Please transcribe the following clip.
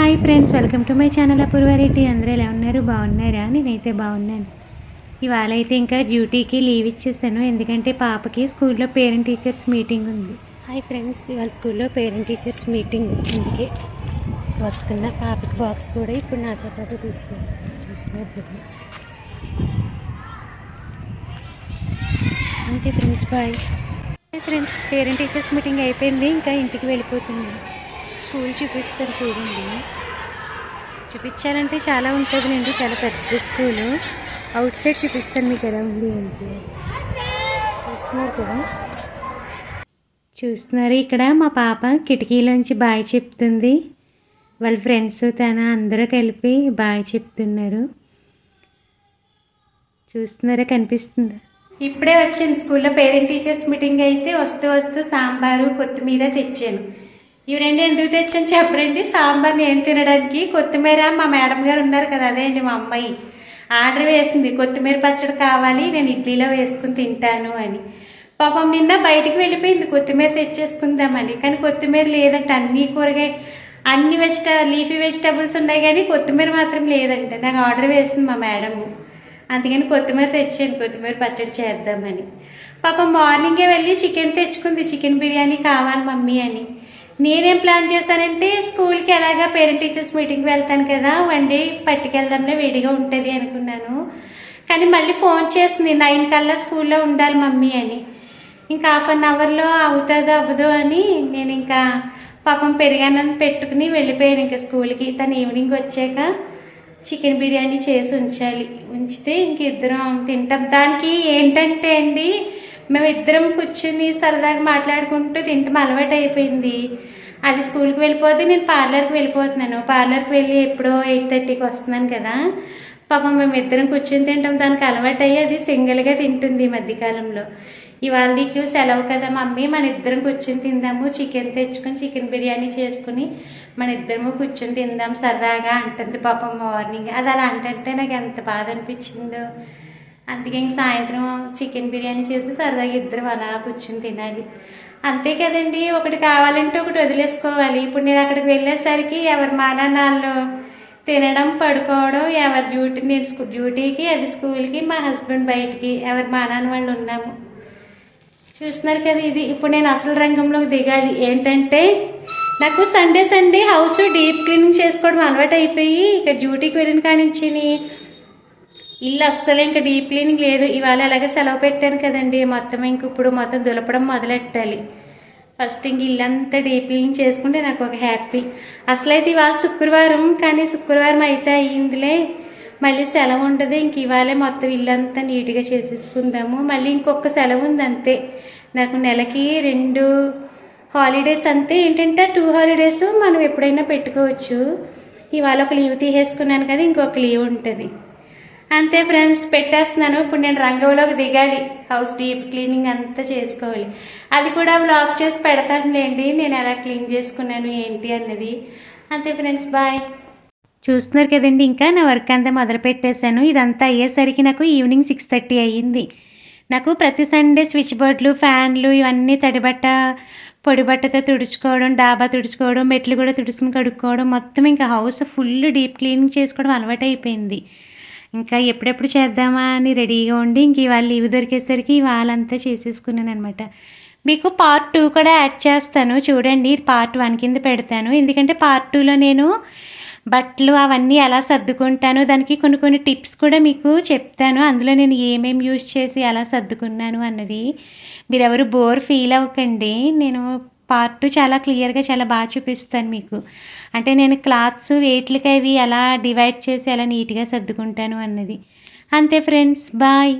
Hi friends welcome to my channel Apoorva Reddy అందరూ ఎలా ఉన్నారు? బాగున్నారా? నేనైతే బాగున్నాను. ఇవాళ అయితే ఇంకా డ్యూటీకి లీవ్ ఇచ్చేసాను. ఎందుకంటే పాపకి స్కూల్లో పేరెంట్ టీచర్స్ మీటింగ్ ఉంది. హాయ్ ఫ్రెండ్స్ ఇవాళ స్కూల్లో పేరెంట్ టీచర్స్ మీటింగ్ అందుకే వస్తున్న పాపకి బాక్స్ కూడా ఇప్పుడు నాతో పాటు తీసుకొస్తాను అంతే friends bye. Friends parent teachers meeting అయిపోయింది. ఇంకా ఇంటికి వెళ్ళిపోతుంది స్కూల్ చూపిస్తారు చూడండి. చూపించాలంటే చాలా ఉంటుంది అండి చాలా పెద్ద స్కూలు. అవుట్ సైడ్ చూపిస్తాను మీకు ఎలా ఉంది అంటే చూస్తున్నారు కదా. చూస్తున్నారు ఇక్కడ మా పాప కిటికీలోంచి బాయ్ చెప్తుంది. వాళ్ళ ఫ్రెండ్స్ తన అందరూ కలిపి బాయ్ చెప్తున్నారు. చూస్తున్నారా కనిపిస్తుంది? ఇప్పుడే వచ్చాను. స్కూల్లో పేరెంట్ టీచర్స్ మీటింగ్ అయితే వస్తూ వస్తూ సాంబారు కొత్తిమీర తెచ్చాను. ఇవి రెండు ఎందుకు తెచ్చాను చెప్పరండి? సాంబార్ నేను తినడానికి కొత్తిమీర మా మేడం గారు ఉన్నారు కదా అదే అండి మా అమ్మాయి. ఆర్డర్ వేసింది కొత్తిమీర పచ్చడి కావాలి నేను ఇడ్లీలో వేసుకుని తింటాను అని. పాపం నిన్న బయటికి వెళ్ళిపోయింది కొత్తిమీర తెచ్చేసుకుందామని. కానీ కొత్తిమీర లేదంటే అన్ని కూరగాయ అన్ని వెజిట లీఫీ వెజిటబుల్స్ ఉన్నాయి కానీ కొత్తిమీర మాత్రం లేదంటే. నాకు ఆర్డర్ వేసింది మా మేడము. అందుకని కొత్తిమీర తెచ్చాను కొత్తిమీర పచ్చడి చేద్దామని. పాపం మార్నింగే వెళ్ళి చికెన్ తెచ్చుకుంది చికెన్ బిర్యానీ కావాలి మమ్మీ అని. నేనేం ప్లాన్ చేశానంటే స్కూల్కి ఎలాగా పేరెంట్ టీచర్స్ మీటింగ్కి వెళ్తాను కదా వన్ డే పట్టుకెళ్దాంలే వేడిగా ఉంటుంది అనుకున్నాను. కానీ మళ్ళీ ఫోన్ చేసింది నైన్ కల్లా స్కూల్లో ఉండాలి మమ్మీ అని. ఇంకా హాఫ్ అన్ అవర్లో అవుతుందో అవ్వదు అని నేను ఇంకా పాపం పెరిగానని పెట్టుకుని వెళ్ళిపోయాను ఇంకా స్కూల్కి. తను ఈవినింగ్ వచ్చాక చికెన్ బిర్యానీ చేసి ఉంచాలి. ఉంచితే ఇంక ఇద్దరం తింటాం. దానికి ఏంటంటే అండి మేము ఇద్దరం కూర్చుని సరదాగా మాట్లాడుకుంటూ తింటాం. అలవాటు అయిపోయింది. అది స్కూల్కి వెళ్ళిపోతే నేను పార్లర్కి వెళ్ళిపోతున్నాను. పార్లర్కి వెళ్ళి ఎప్పుడో ఎయిట్ థర్టీకి వస్తున్నాను కదా. పాపం మేము ఇద్దరం కూర్చొని తింటాం. దానికి అలవాటు అయ్యి అది సింగిల్గా తింటుంది ఈ మధ్యకాలంలో. ఇవాళ నీకు సెలవు కదా మమ్మీ. మన ఇద్దరం కూర్చొని తిందాము. చికెన్ తెచ్చుకొని చికెన్ బిర్యానీ చేసుకుని మన ఇద్దరము కూర్చొని తిందాం. సరదాగా అంటుంది పాపం మార్నింగ్. అది అలా అంటే నాకు ఎంత బాధ అనిపించిందో. అందుకే ఇంక సాయంత్రం చికెన్ బిర్యానీ చేసి సరదాగా ఇద్దరం అలా కూర్చుని తినాలి. అంతే కదండి ఒకటి కావాలంటే ఒకటి వదిలేసుకోవాలి. ఇప్పుడు నేను అక్కడికి వెళ్ళేసరికి ఎవరి మానాన్నాళ్ళు తినడం పడుకోవడం ఎవరి డ్యూటీ నేను స్కూ డ్యూటీకి అది స్కూల్కి మా హస్బెండ్ బయటికి ఎవరి మానాన్న వాళ్ళు ఉన్నాము. చూస్తున్నారు కదా ఇది. ఇప్పుడు నేను అసలు రంగంలోకి దిగాలి. ఏంటంటే నాకు Sunday Sunday house deep cleaning చేసుకోవడం అలవాటు అయిపోయి ఇక్కడ డ్యూటీకి వెళ్ళిన కాడి నుంచి ఇల్లు అస్సలు ఇంకా డీప్ క్లీనింగ్ లేదు. ఇవాళ అలాగే సెలవు పెట్టాను కదండి. మొత్తం ఇంక ఇప్పుడు మొత్తం దులపడం మొదలెట్టాలి. ఫస్ట్ ఇంక ఇల్లంతా డీప్ క్లీనింగ్ చేసుకుంటే నాకు ఒక హ్యాపీ అసలైతే ఇవాళ శుక్రవారం కానీ శుక్రవారం అయితే అయ్యిందిలే. మళ్ళీ సెలవు ఉండదు ఇంక ఇవాళే మొత్తం ఇల్లంతా నీట్గా చేసేసుకుందాము. మళ్ళీ ఇంకొక సెలవు ఉంది అంతే. నాకు నెలకి రెండు హాలిడేస్ అంతే. ఏంటంటే టూ హాలిడేస్ మనం ఎప్పుడైనా పెట్టుకోవచ్చు. ఇవాళ ఒక లీవ్ తీసేసుకున్నాను కదా ఇంకొక లీవ్ ఉంటుంది. అంతే ఫ్రెండ్స్ పెట్టేస్తున్నాను. ఇప్పుడు నేను రంగంలోకి దిగాలి. హౌస్ డీప్ క్లీనింగ్ అంతా చేసుకోవాలి. అది కూడా బ్లాక్ చేసి పెడతానులేండి. నేను ఎలా క్లీన్ చేసుకున్నాను ఏంటి అన్నది. అంతే ఫ్రెండ్స్ బాయ్. చూస్తున్నారు కదండి ఇంకా నా వర్క్ అంతా మొదలు పెట్టేశాను ఇదంతా అయ్యేసరికి నాకు ఈవినింగ్ సిక్స్ థర్టీ అయ్యింది. నాకు ప్రతి సండే స్విచ్ బోర్డులు ఫ్యాన్లు ఇవన్నీ తడిబట్ట పొడి బట్టతో తుడుచుకోవడం డాబా తుడుచుకోవడం మెట్లు కూడా తుడుచుకుని కడుక్కోవడం మొత్తం ఇంకా హౌస్ ఫుల్ డీప్ క్లీనింగ్ చేసుకోవడం అలవాటు అయిపోయింది ఇంకా ఎప్పుడెప్పుడు చేద్దామా అని రెడీగా ఉండి ఇంక ఇవాళ లీవ్ దొరికేసరికి వాళ్ళంతా చేసేసుకున్నాను అనమాట మీకు పార్ట్ టూ కూడా యాడ్ చేస్తాను. చూడండి పార్ట్ వన్ కింద పెడతాను. ఎందుకంటే పార్ట్ టూలో నేను బట్టలు అవన్నీ ఎలా సర్దుకుంటాను దానికి కొన్ని కొన్ని టిప్స్ కూడా మీకు చెప్తాను. అందులో నేను ఏమేమి యూజ్ చేసి ఎలా సర్దుకున్నాను అన్నది. మీరెవరు బోర్ ఫీల్ అవ్వకండి. నేను పార్ట్ చాలా క్లియర్గా చాలా బాగా చూపిస్తాను మీకు. అంటే నేను క్లాత్స్ వెయిట్లకి అవి ఎలా డివైడ్ చేసి ఎలా నీట్గా సర్దుకుంటాను అన్నది. అంతే ఫ్రెండ్స్ బాయ్.